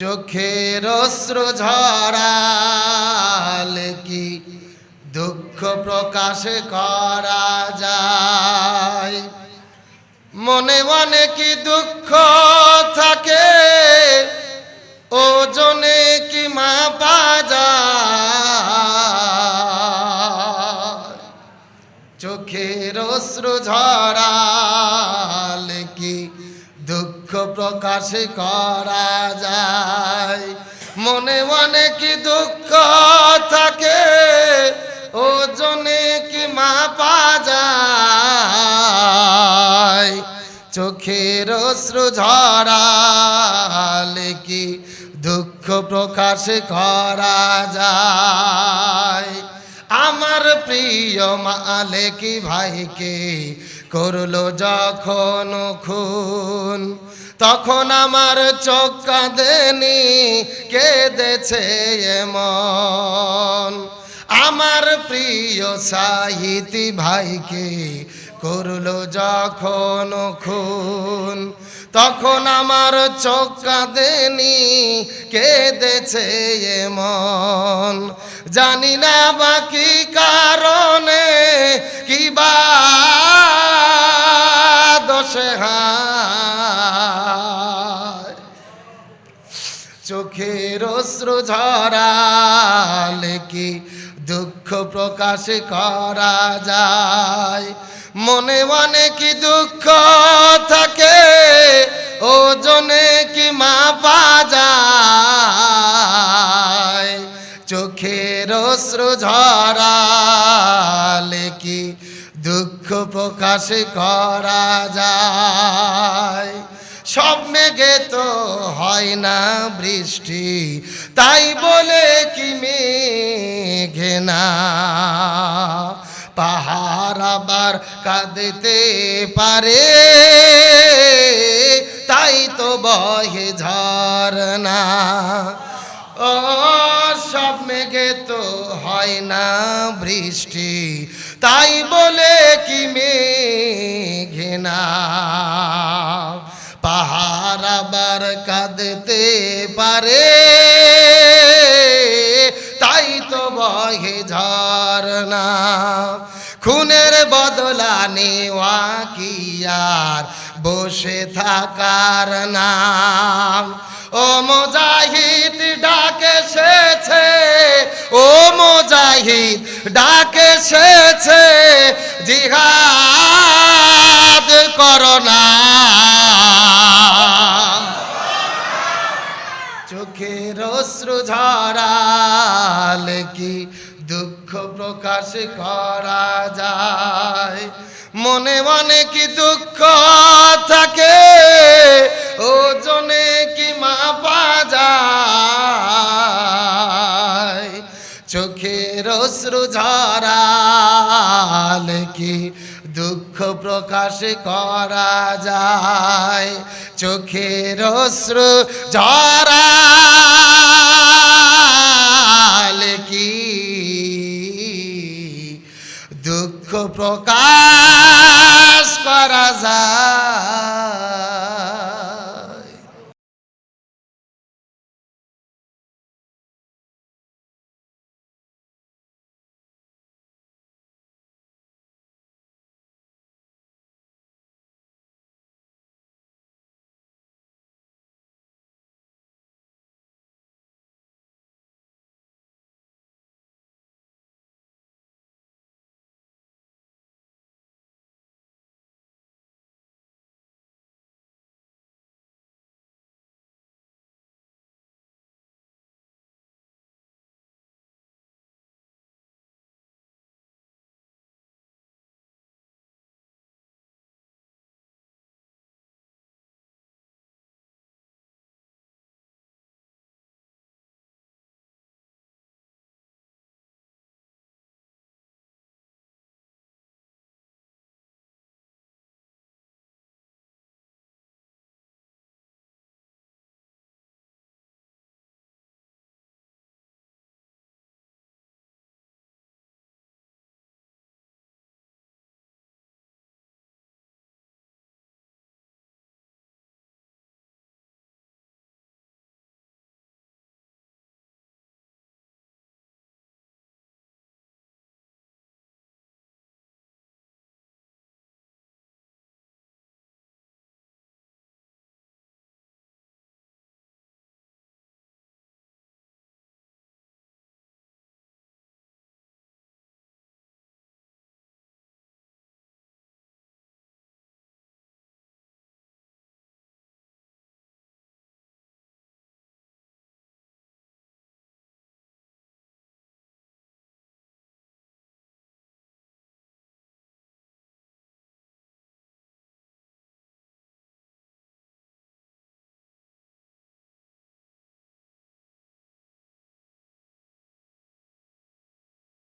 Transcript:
চোখের অশ্রু ঝরালে কি দুঃখ প্রকাশ করা যায়? মনে মনে কি দুঃখ থাকে? ওজনে কি মাপা যায়? চোখের অশ্রু ঝরালে কি দুঃখ প্রকাশ করা যায়। মনে মনে কি দুঃখ থাকে, ওজনে কি মাপা যায়। চোখের অশ্রু ঝরালে কি দুঃখ প্রকাশ করা যায়। আমার প্রিয় মালিক ভাইকে করল যখন খুন, তখন আমার চোখ কাঁদেনি, কেঁদেছে এমন। আমার প্রিয় সাহিতি ভাইকে করল যখন খুন, তখন আমার চোখ কাঁদেনি, কেঁদেছে এমন। জানি না বাকি কারণে চোখের অশ্রু ঝরালে কি দুঃখ প্রকাশ করা যায়? মনে মনে কি দুঃখ থাকে? ওজনে কি মাপা যায়? চোখের অশ্রু ঝরালে কি দুঃখ প্রকাশ করা যায়? সব মেঘে তো হয় না বৃষ্টি। তাই বলে কি মেঘে না। পাহাড় আবার কাঁদতে পারে, তাই তো বহে ঝরনা ও, সব মেঘে তো হয় না বৃষ্টি, তাই বলে কি মেঘে না। আবার কাঁদতে পারে, তাই তো বহে ঝরনা। খুনের বদলা নেওয়া কি আর বসে থাকার নাম? ও মোজাহিদ ডাকে সেছে ও মোজাহিদ ডাকে এসেছে, জিহাদ করোনা প্রকাশ করা যায়। মনে মনে কি দুঃখ থাকে? ওজনে কি মাপা যায়? চোখের অশ্রু ঝরালে কি দুঃখ প্রকাশ করা যায়? চোখের অশ্রু ঝরা